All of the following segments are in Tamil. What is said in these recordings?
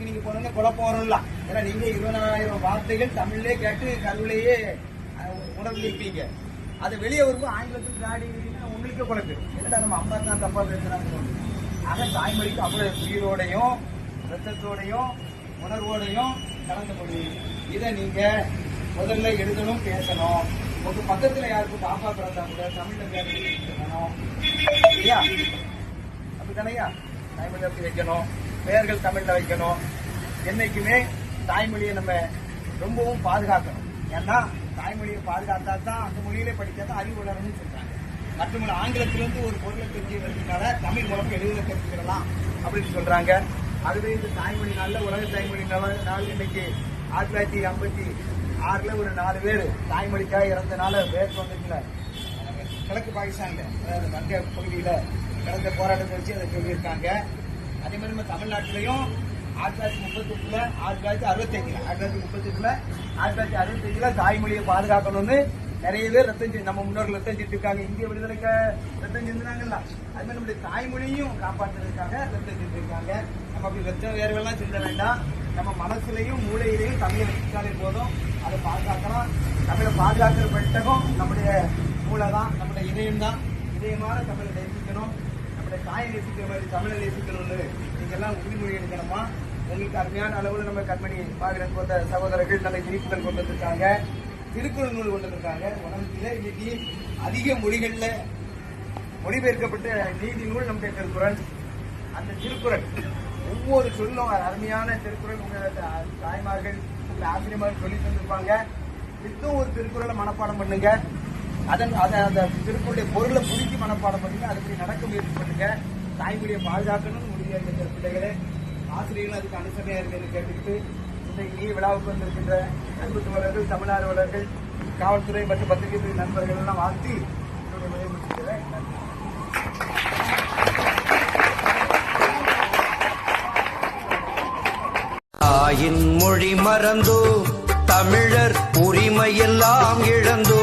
ஆங்கிலத்துக்கு நீங்க போனீங்க குழப்பம் வரும்ல ஏன்னா நீங்க இருபதாயிரம் வார்த்தைகள் தமிழ்லயே கேட்டு கருவிலேயே உணர்ந்திருப்பீங்க. அது வெளியே வரும்போது ஆங்கிலத்துக்கு தாடி இருந்தீங்கன்னா உங்களுக்கே குழப்பம் என்னடா நம்ம அம்மா தான் தப்பா பேசுறாங்க ஆக தாய்மொழிக்கு அவ்வளவு உயிரோடையும் ரத்தத்தோடையும் உணர்வோடையும் கலந்து கொள்ளி இதை நீங்க முதல்ல எழுதணும் பேசணும். உங்க பக்கத்துல யாருக்கும் பாப்பா பிறந்தா கூட தமிழ்ல பேசணும். இல்லையா அப்படித்தானையா? தாய்மொழி அப்படி வைக்கணும். பெயர்கள் தமிழ்ல வைக்கணும். என்னைக்குமே தாய்மொழியை நம்ம ரொம்பவும் பாதுகாக்கணும். ஏன்னா தாய்மொழியை பாதுகாத்தா தான் அந்த மொழியிலே படித்தா தான் அறிவு வளரும்னு சொல்றாங்க. மற்றொரு ஆங்கிலத்திலிருந்து ஒரு பொருளை தெரிஞ்சுக்கிறதுனால தமிழ் மூலம் எழுத தெரிஞ்சுக்கலாம் அப்படின்னு சொல்றாங்க. அதுவே இந்த தாய்மொழி நாளில் உலக தாய்மொழி நாள் இன்னைக்கு ஆயிரத்தி தொள்ளாயிரத்தி ஐம்பத்தி ஆறுல ஒரு நாலு பேர் தாய்மொழிக்காக இறந்தனால பேர் வந்துச்சுல கிழக்கு பாகிஸ்தான்ல அதாவது வங்க பகுதியில நடந்த போராட்டத்தை வச்சு அதை சொல்லியிருக்காங்க. அதே மாதிரி நம்ம தமிழ்நாட்டிலையும் ஆயிரத்தி தொள்ளாயிரத்தி முப்பத்தி எட்டுல ஆயிரத்தி தொள்ளாயிரத்தி அறுபத்தஞ்சுல ஆயிரத்தி தொள்ளாயிரத்தி முப்பத்தி எட்டுல ஆயிரத்தி தொள்ளாயிரத்தி அறுபத்தஞ்சுல தாய்மொழியை பாதுகாக்கணும்னு நிறைய பேர் ரத்தம் செஞ்சு நம்ம முன்னோர்கள் ரத்தம் செஞ்சிருக்காங்க இந்திய விடுதலைக்க ரத்தம் செஞ்சுனாங்கல்ல அது மாதிரி நம்முடைய தாய்மொழியும் காப்பாற்றுறதுக்காக ரத்தம் செஞ்சிருக்காங்க. நம்ம அப்படி ரத்தம் வேர்வெல்லாம் செஞ்ச வேண்டாம். நம்ம மனசுலையும் மூளையிலையும் தமிழை வச்சுட்டாலே போதும். அதை பாதுகாக்கலாம். தமிழை பாதுகாக்கிற பெட்டகம் நம்முடைய மூளை தான் நம்முடைய இதயம் தான் இதயமான தமிழை நேசிக்கணும். இந்த தாயை நேசிக்கிற மாதிரி தமிழை நேசிக்கணும்னு நீங்க எல்லாம் உறுதிமொழி எடுக்கணுமா? உங்களுக்கு அருமையான அளவுல நம்ம கண்மணி பாகிரன் போன்ற சகோதரர்கள் நல்ல இனிப்புகள் கொண்டு வந்திருக்காங்க. திருக்குறள் நூல் கொண்டு வந்திருக்காங்க. உலகத்தில் இன்னைக்கு அதிக மொழிகள்ல மொழிபெயர்க்கப்பட்ட நீதி நூல் நம்முடைய திருக்குறள் அந்த திருக்குறள் ஒவ்வொரு சொல்லும் அருமையான திருக்குறள். உங்க தாய்மார்கள் உங்க ஆசிரியமார்கள் சொல்லி தந்திருப்பாங்க. இன்னும் ஒரு திருக்குறளை மனப்பாடம் பண்ணுங்க. அதன் அதை அந்த திருக்குறளுடைய பொருளை புரிஞ்சு மனப்பாடம் பண்ணுங்க. அதுபடி நடக்க முயற்சி பண்ணுங்க. தாய்மொழியை பாதுகாக்கணும்னு உறுதியாக இருக்கிற பிள்ளைகளே ஆசிரியர்கள் அதுக்கு அனுசரணையா இருக்குன்னு கேட்டுக்கிட்டு இன்றைக்கு விழாவுக்கு வந்திருக்கின்ற அன்பு தோழர்கள் தமிழார்வலர்கள் காவல்துறை மற்றும் பத்திரிகை துறை நண்பர்கள் எல்லாம் வாழ்த்தி என்னுடைய உரையை முடிச்சுக்கிறேன். தாயின் மொழி மறந்தோ தமிழர் உரிமையெல்லாம் இழந்தோ.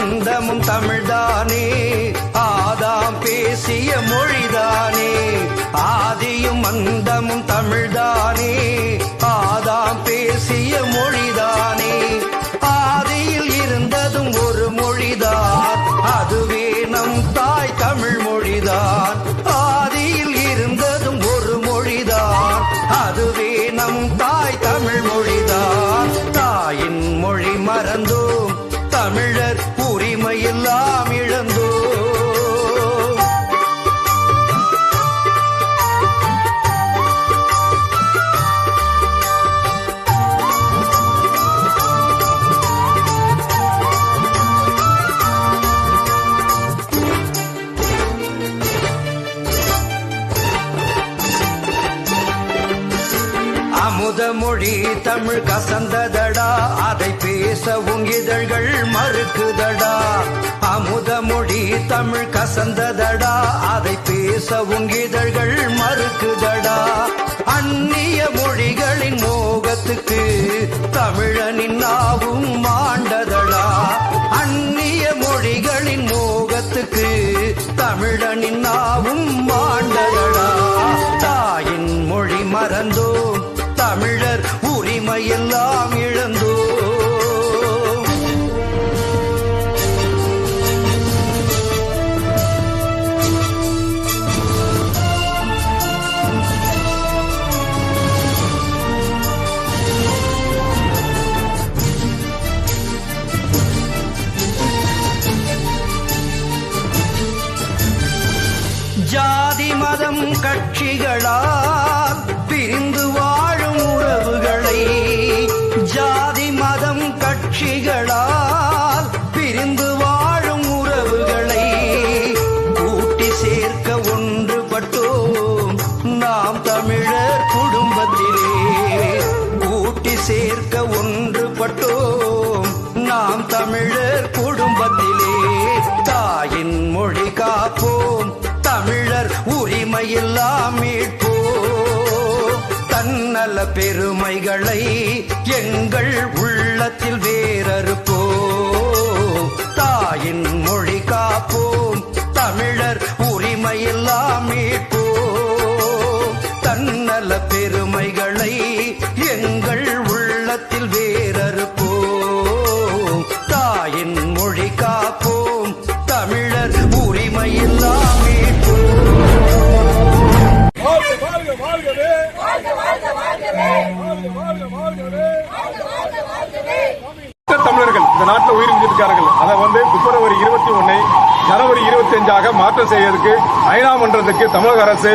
அந்தமும் தமிழ்தானே. ஆதாம் பேசிய மொழிதானே. ஆதியும் அந்தமும் தமிழ்தானே. ஆதாம் பேசிய மொழிதானே. ஆதியில் இருந்ததும் ஒரு மொழிதான். அதுவே நம் தாய் தமிழ் மொழிதான். ஆதியில் இருந்ததும் ஒரு மொழிதான். அதுவே நம் தாய் தமிழ் மொழிதான். தாயின் மொழி மறந்தோம். தமிழ் அமுத மொழி தமிழ் கசந்ததடா. அதை பேசவும் இதழ்கள் மறுக்குதடா. அமுத மொழி தமிழ் கசந்ததடா. அதை பேசவும் இதழ்கள் மறுக்குதடா. ஜாதி மதம் கட்சிகளால் பிரிந்து வாழும் உறவுகளை ஜாதி மதம் கட்சிகளால் பெருமைகளை எங்கள் உள்ளத்தில் வேறறுப்போம் தாயின் மொழி காப்போம் தமிழர் உரிமையெல்லாம் மீட்போம். தன்னல பெருமைகளை எங்கள் உள்ளத்தில் வேறறுப்போம். தாயின் மொழி காப்போம் ஜனவரி மாற்றம் செய்வதற்கு ஐநா மன்றத்துக்கு தமிழக அரசு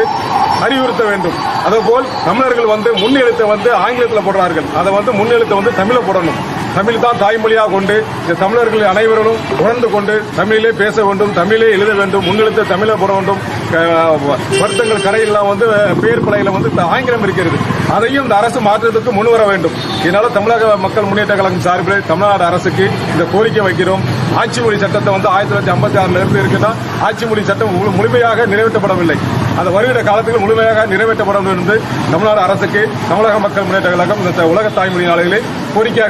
அறிவுறுத்த வேண்டும். அதுபோல் தமிழர்கள் வந்து முன்னெழுத்தை வந்து ஆங்கிலத்தில் போடுறார்கள். அதை வந்து முன்னெழுத்தை வந்து தமிழை போடணும். தமிழ் தான் தாய்மொழியாக கொண்டு இந்த தமிழர்கள் அனைவரும் உணர்ந்து கொண்டு தமிழிலே பேச வேண்டும் தமிழிலே எழுத வேண்டும் முன்னெழுத்தை தமிழை போட வேண்டும். வருத்தங்கள் கரையெல்லாம் வந்து பேர் பலையில வந்து இந்த ஆங்கிலம் இருக்கிறது. அதையும் இந்த அரசு மாற்றத்துக்கு முன்வர வேண்டும். இதனால தமிழக மக்கள் முன்னேற்ற கழகம் சார்பில் தமிழ்நாடு அரசுக்கு இந்த கோரிக்கை வைக்கிறோம். ஆட்சி மொழி சட்டத்தை வந்து ஆயிரத்தி தொள்ளாயிரத்தி ஐம்பத்தி ஆறுல இருந்து இருக்குன்னா ஆட்சி மொழி சட்டம் முழுமையாக நிறைவேற்றப்படவில்லை. அந்த வருகிற காலத்தில் முழுமையாக நிறைவேற்றப்படும் என்று தமிழ்நாடு அரசுக்கு தமிழக மக்கள் முன்னேற்ற கழகம் இந்த உலக தாய்மொழி நாளிலே கோரிக்கையாக